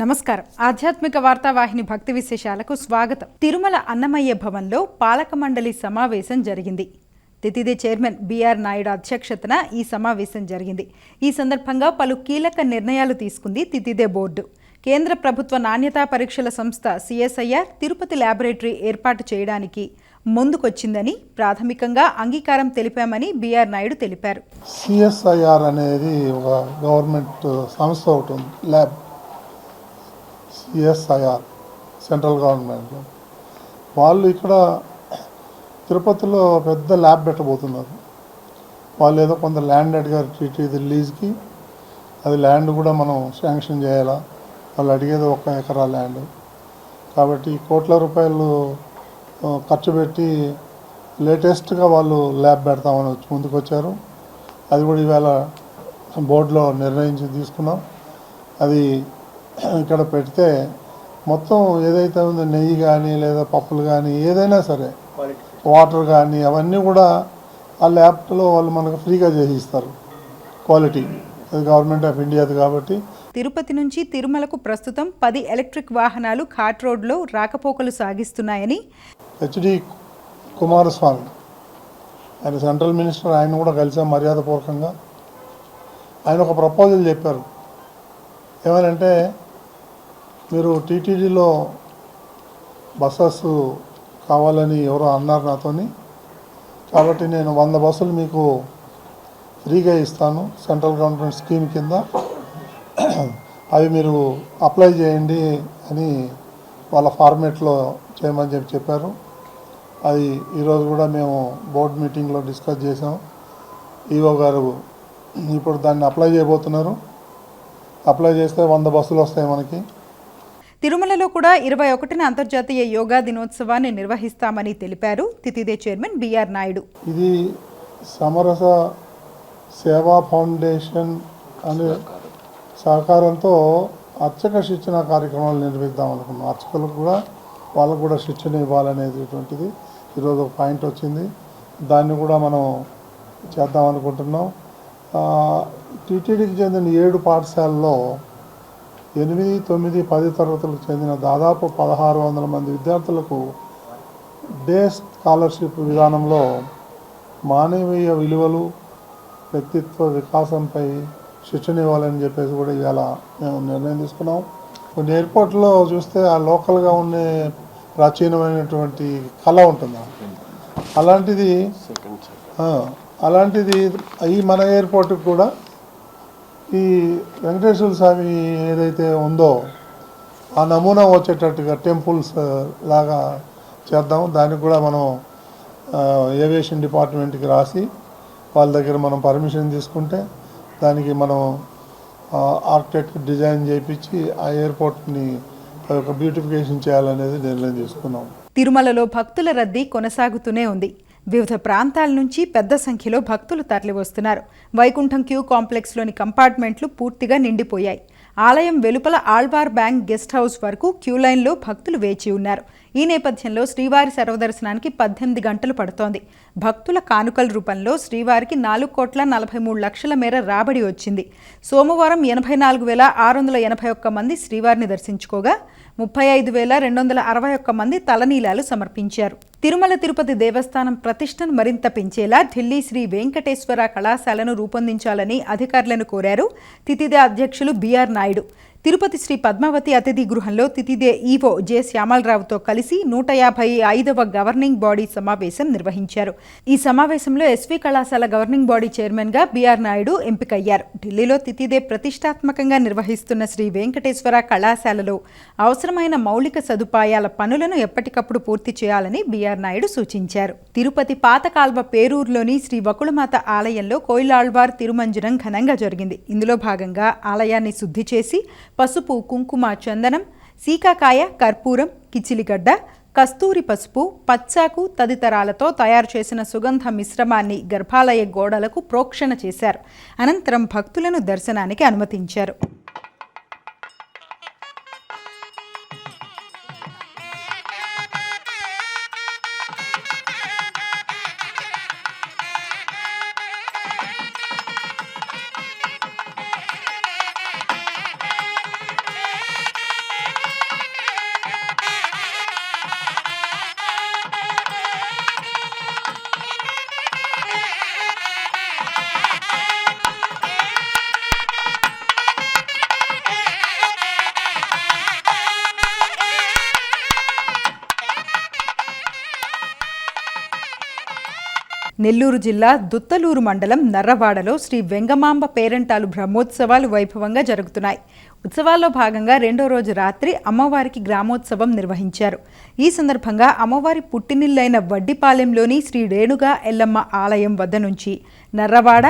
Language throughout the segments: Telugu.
నమస్కారం. ఆధ్యాత్మిక వార్తావాహిని భక్తి విశేషాలకు స్వాగతం. తిరుమల అన్నమయ్య భవన్లో పాలక మండలి సమావేశం జరిగింది. తితిదే చైర్మన్ బీఆర్ నాయుడు అధ్యక్షతన ఈ సమావేశం జరిగింది. ఈ సందర్భంగా పలు కీలక నిర్ణయాలు తీసుకుంది తితిదే బోర్డు. కేంద్ర ప్రభుత్వ నాణ్యతా పరీక్షల సంస్థ సిఎస్ఐఆర్ తిరుపతి ల్యాబొరేటరీ ఏర్పాటు చేయడానికి ముందుకొచ్చిందని ప్రాథమికంగా అంగీకారం తెలిపామని బీఆర్ నాయుడు తెలిపారు. సిఎస్ఐఆర్ అనేది ఒక గవర్నమెంట్ సంస్థ ఒకటి ఉంది. ల్యాబ్. ESIR central government. వాళ్ళు ఇక్కడ తిరుపతిలో పెద్ద ల్యాబ్ పెట్టబోతున్నారు. వాళ్ళు ఏదో కొంత ల్యాండ్ అడిగారు టీటీది లీజ్కి అది ల్యాండ్ కూడా మనం శాంక్షన్ చేయాలా? వాళ్ళు అడిగేది ఒక ఎకరా ల్యాండ్. కాబట్టి కోట్ల రూపాయలు ఖర్చు పెట్టి లేటెస్ట్గా వాళ్ళు ల్యాబ్ పెడతామని వచ్చి ముందుకు వచ్చారు అది కూడా ఈవేళ బోర్డులో నిర్ణయించి తీసుకున్నాం. అది ఇక్కడ పెడితే మొత్తం ఏదైతే ఉందో నెయ్యి కానీ లేదా పప్పులు కానీ ఏదైనా సరే వాటర్ కానీ అవన్నీ కూడా ఆ ల్యాబ్లో వాళ్ళు మనకు ఫ్రీగా చేసి ఇస్తారు క్వాలిటీ అది గవర్నమెంట్ ఆఫ్ ఇండియాది కాబట్టి. తిరుపతి నుంచి తిరుమలకు ప్రస్తుతం పది ఎలక్ట్రిక్ వాహనాలు ఘాట్ రోడ్లో రాకపోకలు సాగిస్తున్నాయని హెచ్డి కుమారస్వామి ఆయన సెంట్రల్ మినిస్టర్ ఆయన కూడా కలిసాం మర్యాదపూర్వకంగా. ఆయన ఒక ప్రపోజల్ చెప్పారు. ఏమనంటే మీరు టీటీడీలో బస్సెస్ కావాలని ఎవరో అన్నారు నాతోని. కాబట్టి నేను వంద బస్సులు మీకు ఫ్రీగా ఇస్తాను సెంట్రల్ గవర్నమెంట్ స్కీమ్ కింద. అవి మీరు అప్లై చేయండి అని వాళ్ళ ఫార్మేట్లో చేయమని చెప్పి చెప్పారు. అది ఈరోజు కూడా మేము బోర్డ్ మీటింగ్లో డిస్కస్ చేసాం ఈవో గారు ఇప్పుడు దాన్ని అప్లై చేయబోతున్నారు. అప్లై చేస్తే వంద బస్సులు వస్తాయి మనకి. తిరుమలలో కూడా ఇరవై ఒకటిన అంతర్జాతీయ యోగా దినోత్సవాన్ని నిర్వహిస్తామని తెలిపారు. తితిదే చైర్మన్ బిఆర్ నాయుడు. ఇది సమరస సేవా ఫౌండేషన్ అనే సహకారంతో అర్చక శిక్షణ కార్యక్రమాలు నిర్వహిద్దాం అనుకున్నాం. అర్చకులకు కూడా వాళ్ళకు కూడా శిక్షణ ఇవ్వాలనేటువంటిది ఈరోజు ఒక పాయింట్ వచ్చింది. దాన్ని కూడా మనం చేద్దాం అనుకుంటున్నాం. టీటీడీకి చెందిన ఏడు పాఠశాలల్లో ఎనిమిది తొమ్మిది పది తరగతులకు చెందిన దాదాపు పదహారు వందల మంది విద్యార్థులకు డే స్కాలర్షిప్ విధానంలో మానవీయ విలువలు వ్యక్తిత్వ వికాసంపై శిక్షణ ఇవ్వాలని చెప్పేసి కూడా ఇవాళ మేము నిర్ణయం తీసుకున్నాం. కొన్ని ఎయిర్పోర్ట్లో చూస్తే ఆ లోకల్గా ఉండే ప్రాచీనమైనటువంటి కళ ఉంటుంది. అలాంటిది అలాంటిది ఈ మన ఎయిర్పోర్ట్కి కూడా ఈ వెంకటేశ్వర స్వామి ఏదైతే ఉందో ఆ నమూనా వచ్చేటట్టుగా టెంపుల్స్ లాగా చేద్దాం. దానికి కూడా మనం ఏవియేషన్ డిపార్ట్మెంట్కి రాసి వాళ్ళ దగ్గర మనం పర్మిషన్ తీసుకుంటే దానికి మనం ఆర్కిటెక్ట్ డిజైన్ చేయించి ఆ ఎయిర్పోర్ట్ని ఒక బ్యూటిఫికేషన్ చేయాలనేది నిర్ణయం తీసుకున్నాం. తిరుమలలో భక్తుల రద్దీ కొనసాగుతూనే ఉంది. వివిధ ప్రాంతాల నుంచి పెద్ద సంఖ్యలో భక్తులు తరలివస్తున్నారు. వైకుంఠం క్యూ కాంప్లెక్స్లోని కంపార్ట్మెంట్లు పూర్తిగా నిండిపోయాయి. ఆలయం వెలుపల ఆళ్వార్ బ్యాంక్ గెస్ట్ హౌస్ వరకు క్యూ లైన్లో భక్తులు వేచి ఉన్నారు. ఈ నేపథ్యంలో శ్రీవారి సర్వదర్శనానికి పద్దెనిమిది గంటలు పడుతోంది. భక్తుల కానుకల రూపంలో శ్రీవారికి నాలుగు కోట్ల నలభై మూడు లక్షల మేర రాబడి వచ్చింది. సోమవారం ఎనభై నాలుగు వేల ఆరు వందల ఎనభై ఒక్క మంది శ్రీవారిని దర్శించుకోగా ముప్పై ఐదు వేల రెండు వందల అరవై ఒక్క మంది తలనీలాలు సమర్పించారు. తిరుమల తిరుపతి దేవస్థానం ప్రతిష్టను మరింత పెంచేలా ఢిల్లీ శ్రీ వెంకటేశ్వర కళాశాలను రూపొందించాలని అధికారులను కోరారు. తితిదే అధ్యక్షులు బిఆర్ నాయుడు. తిరుపతి శ్రీ పద్మావతి అతిథి గృహంలో తితిదే ఈవో జె శ్యామలరావుతో కలిసి నూట యాభై ఐదవ గవర్నింగ్ బాడీ సమావేశం నిర్వహించారు. ఈ సమావేశంలో ఎస్వి కళాశాల గవర్నింగ్ బాడీ చైర్మన్గా బీఆర్ నాయుడు ఎంపికయ్యారు. ఢిల్లీలో తితిదే ప్రతిష్టాత్మకంగా నిర్వహిస్తున్న శ్రీ వెంకటేశ్వర కళాశాలలో అవసరమైన మౌలిక సదుపాయాల పనులను ఎప్పటికప్పుడు పూర్తి చేయాలని బీఆర్ నాయుడు సూచించారు. తిరుపతి పాతకాల్వ పేరూరులోని శ్రీ వకుళమాత ఆలయంలో కోయిలాళ్వార్ తిరుమంజనం ఘనంగా జరిగింది. ఇందులో భాగంగా ఆలయాన్ని శుద్ధి చేసి పసుపు కుంకుమ చందనం సీకాకాయ కర్పూరం కిచిలిగడ్డ కస్తూరి పసుపు పచ్చాకు తదితరాలతో తయారు చేసిన సుగంధ మిశ్రమాన్ని గర్భాలయ గోడలకు ప్రోక్షణ చేశారు. అనంతరం భక్తులను దర్శనానికి అనుమతించారు. నెల్లూరు జిల్లా దుత్తలూరు మండలం నర్రవాడలో శ్రీ వెంగమాంబ పేరంటాలు బ్రహ్మోత్సవాలు వైభవంగా జరుగుతున్నాయి. ఉత్సవాల్లో భాగంగా రెండో రోజు రాత్రి అమ్మవారికి గ్రామోత్సవం నిర్వహించారు. ఈ సందర్భంగా అమ్మవారి పుట్టినిల్లైన వడ్డిపాలెంలోని శ్రీ రేణుగా ఎల్లమ్మ ఆలయం వద్ద నుంచి నర్రవాడ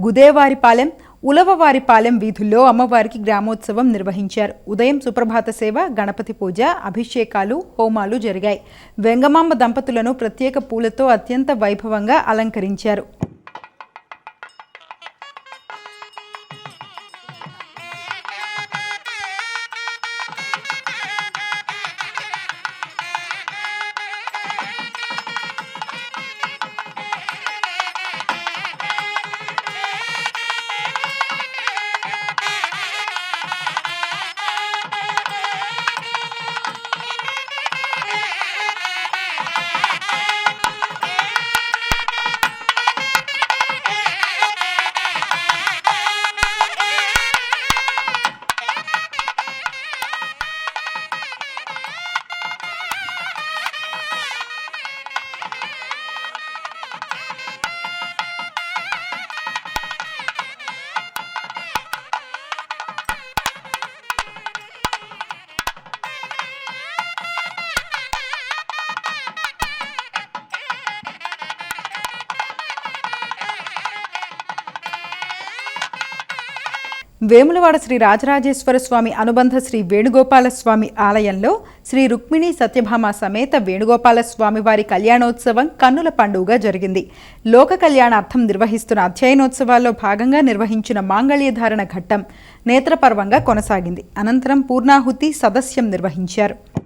గుదేవారిపాలెం ఉలవవారిపాలెం వీధుల్లో అమ్మవారికి గ్రామోత్సవం నిర్వహించారు. ఉదయం సుప్రభాత సేవ గణపతి పూజ అభిషేకాలు హోమాలు జరిగాయి. వెంగమాంబ దంపతులను ప్రత్యేక పూలతో అత్యంత వైభవంగా అలంకరించారు. వేములవాడ శ్రీ రాజరాజేశ్వర స్వామి అనుబంధ శ్రీ వేణుగోపాల స్వామి ఆలయంలో శ్రీ రుక్మిణి సత్యభామ సమేత వేణుగోపాల స్వామి వారి కళ్యాణోత్సవం కన్నుల పండుగగా జరిగింది. లోక కళ్యాణార్థం నిర్వహిస్తున్న అధ్యయనోత్సవాల్లో భాగంగా నిర్వహించిన మాంగళ్యధారణ ఘట్టం నేత్రపర్వంగా కొనసాగింది. అనంతరం పూర్ణాహుతి సదస్యం నిర్వహించారు.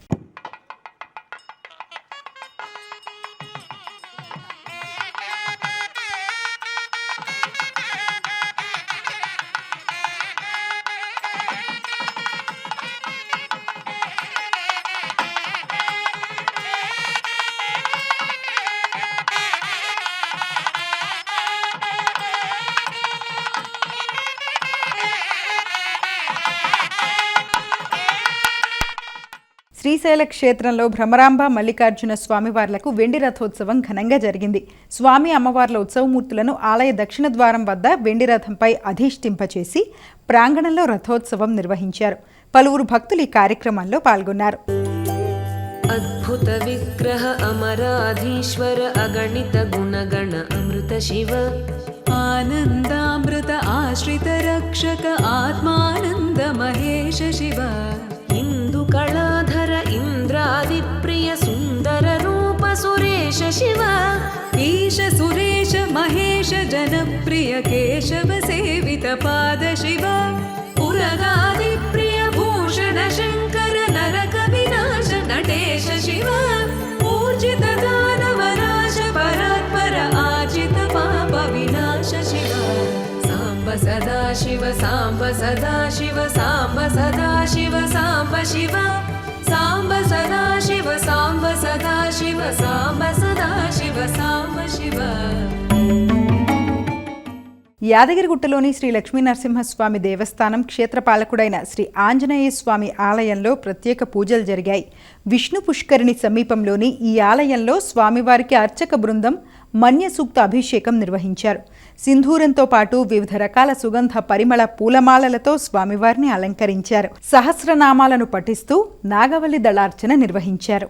శ్రీశైల క్షేత్రంలో భ్రమరాంబ మల్లికార్జున స్వామివార్లకు వెండి రథోత్సవం ఘనంగా జరిగింది. స్వామి అమ్మవార్ల ఉత్సవమూర్తులను ఆలయ దక్షిణ ద్వారం వద్ద వెండి రథంపై అధిష్ఠింపచేసి ప్రాంగణంలో రథోత్సవం నిర్వహించారు. పలువురు భక్తులు ఈ కార్యక్రమంలో పాల్గొన్నారు. అద్భుత విగ్రహ అమరాధీశ్వర అగణిత గుణగణ అమృత శివ. ఆనందామృత ఆశ్రిత రక్షక ఆత్మానంద మహేష శివ. सुरेश शिव, ईश सुरेश, महेश, जनप्रिय केशव सेवित पाद शिव। पुरगादिप्रिय भूषण शङ्कर नरक विनाश नटेश शिव। ऊर्जित दानवनाश परात्पर आजित पाप विनाश शिव। साम्ब सदा शिव साम्ब सदा शिव साम्ब सदा शिव साम्ब शिव। साम्ब सदा शिव साम्ब सदा शिव साम्ब యాదగిరిగుట్టలోని శ్రీ లక్ష్మీ నరసింహస్వామి దేవస్థానం క్షేత్రపాలకుడైన శ్రీ ఆంజనేయ స్వామి ఆలయంలో ప్రత్యేక పూజలు జరిగాయి. విష్ణు పుష్కరిణి సమీపంలోని ఈ ఆలయంలో స్వామివారికి అర్చక బృందం మన్య సూక్త అభిషేకం నిర్వహించారు. సింధూరంతో పాటు వివిధ రకాల సుగంధ పరిమళ పూలమాలలతో స్వామివారిని అలంకరించారు. సహస్రనామాలను పఠిస్తూ నాగవల్లి దళార్చన నిర్వహించారు.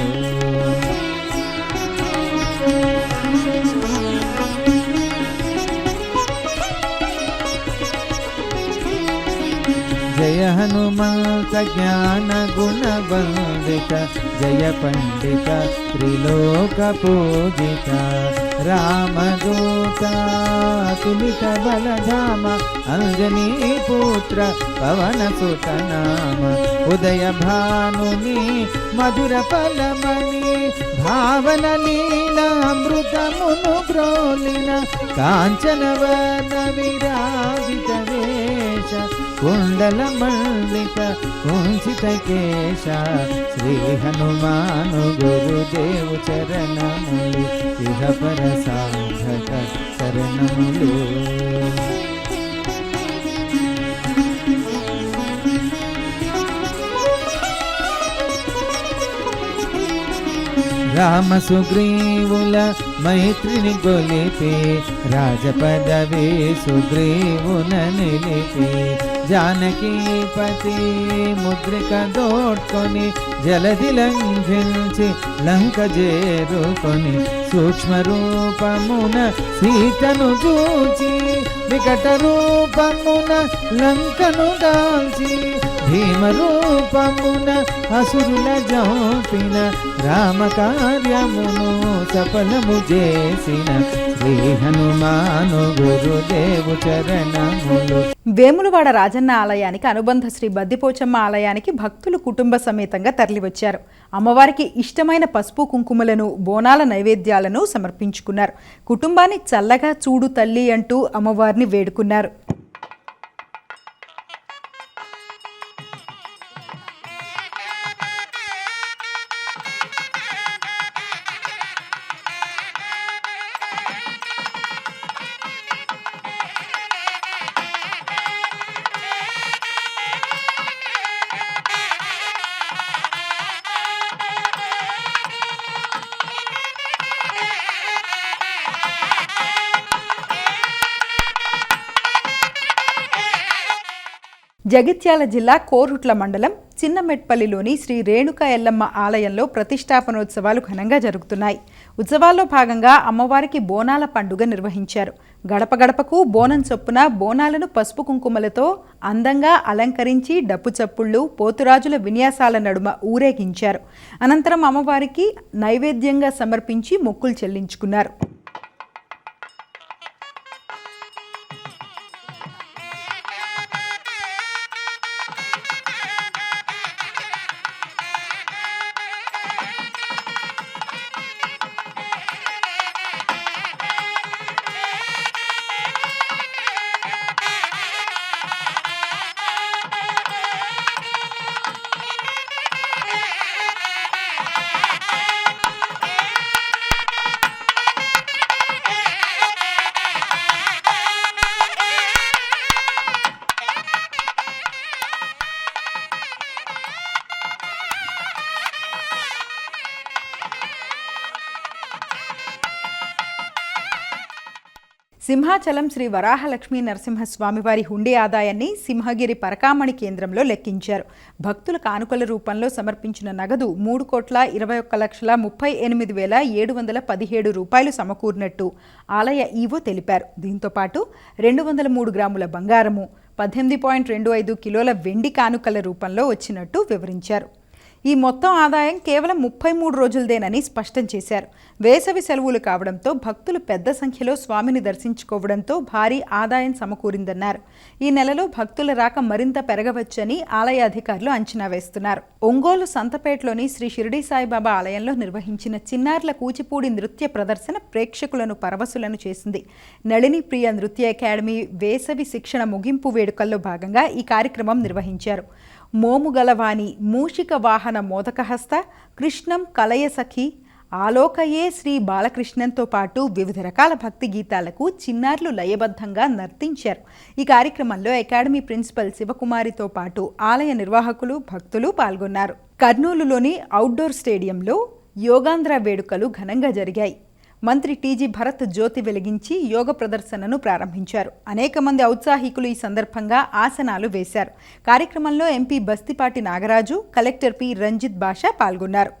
जय हनुमंत ज्ञान गुणवन्दिता जय पण्डिता त्रिलोकपूजिता रामदूता सुमितबलधाम अञ्जनीपुत्र पवनसुतनाम उदयभानुनि कांचन वन विराजित वेश। నామ కుండల మల్లిక కుంచిత కేశ శ్రీ హనుమాను గురుదేవు చరణములు ఇహపర సాధక శరణములు రామ సుగ్రీవుల మైత్రిని గొలిపి రాజపదవి సుగ్రీవున నిలిపి జానకీపతి ముద్రిక దోడ్కొని జలది లంఘించి లంక చేరుకొని సూక్ష్మ రూపమున సీతను చూచి వికట రూపమున లంకను దాల్చి భీమ రూపమున అసురుల జోపిన రామ కార్యమును సఫలము చేసిన శ్రీ హనుమాను గురుదేవు చరణములు. వేములవాడ రాజన్న ఆలయానికి అనుబంధ శ్రీ బద్దిపోచమ్మ ఆలయానికి భక్తులు కుటుంబ సమేతంగా తరలివచ్చారు. అమ్మవారికి ఇష్టమైన పసుపు కుంకుమలను బోనాల నైవేద్యాలను సమర్పించుకున్నారు. కుటుంబాన్ని చల్లగా చూడు తల్లి అంటూ అమ్మవారిని వేడుకున్నారు. జగిత్యాల జిల్లా కోరుట్ల మండలం చిన్నమెట్పల్లిలోని శ్రీ రేణుకా ఎల్లమ్మ ఆలయంలో ప్రతిష్టాపనోత్సవాలు ఘనంగా జరుగుతున్నాయి. ఉత్సవాల్లో భాగంగా అమ్మవారికి బోనాల పండుగ నిర్వహించారు. గడప గడపకు బోనం చొప్పున బోనాలను పసుపు కుంకుమలతో అందంగా అలంకరించి డప్పు చప్పుళ్ళు పోతురాజుల విన్యాసాల నడుమ ఊరేగించారు. అనంతరం అమ్మవారికి నైవేద్యంగా సమర్పించి మొక్కులు చెల్లించుకున్నారు. సింహాచలం శ్రీ వరాహలక్ష్మీ నరసింహస్వామివారి హుండీ ఆదాయాన్ని సింహగిరి పరకామణి కేంద్రంలో లెక్కించారు. భక్తుల కానుకల రూపంలో సమర్పించిన నగదు మూడు కోట్ల ఇరవై ఒక్క లక్షల ముప్పై ఎనిమిది వేల ఏడు వందల పదిహేడు రూపాయలు సమకూరినట్టు ఆలయ ఈవో తెలిపారు. దీంతో పాటు రెండు వందల మూడు గ్రాముల బంగారము పద్దెనిమిది పాయింట్ రెండు ఐదు కిలోల వెండి కానుకల రూపంలో వచ్చినట్టు వివరించారు. ఈ మొత్తం ఆదాయం కేవలం ముప్పై మూడు రోజులదేనని స్పష్టం చేశారు. వేసవి సెలవులు కావడంతో భక్తులు పెద్ద సంఖ్యలో స్వామిని దర్శించుకోవడంతో భారీ ఆదాయం సమకూరిందన్నారు. ఈ నెలలో భక్తుల రాక మరింత పెరగవచ్చని ఆలయ అధికారులు అంచనా వేస్తున్నారు. ఒంగోలు సంతపేటలోని శ్రీ షిరిడి సాయిబాబా ఆలయంలో నిర్వహించిన చిన్నారుల కూచిపూడి నృత్య ప్రదర్శన ప్రేక్షకులను పరవశులను చేసింది. నళిని ప్రియ నృత్య అకాడమీ వేసవి శిక్షణ ముగింపు వేడుకల్లో భాగంగా ఈ కార్యక్రమం నిర్వహించారు. మోముగలవాణి మూషిక వాహన మోదకహస్త కృష్ణం కలయ సఖి ఆలోకయే శ్రీ బాలకృష్ణంతో పాటు వివిధ రకాల భక్తి గీతాలకు చిన్నారులు లయబద్ధంగా నర్తించారు. ఈ కార్యక్రమంలో అకాడమీ ప్రిన్సిపల్ శివకుమారితో పాటు ఆలయ నిర్వాహకులు భక్తులు పాల్గొన్నారు. కర్నూలులోని అవుట్డోర్ స్టేడియంలో యోగాంధ్ర వేడుకలు ఘనంగా జరిగాయి. మంత్రి టీజీ భరత్ జ్యోతి వెలిగించి యోగ ప్రదర్శనను ప్రారంభించారు. అనేక మంది ఔత్సాహికులు ఈ సందర్భంగా ఆసనాలు వేశారు. కార్యక్రమంలో MP Bastipati Nagaraju collector P. Ranjith Basha పాల్గొన్నారు.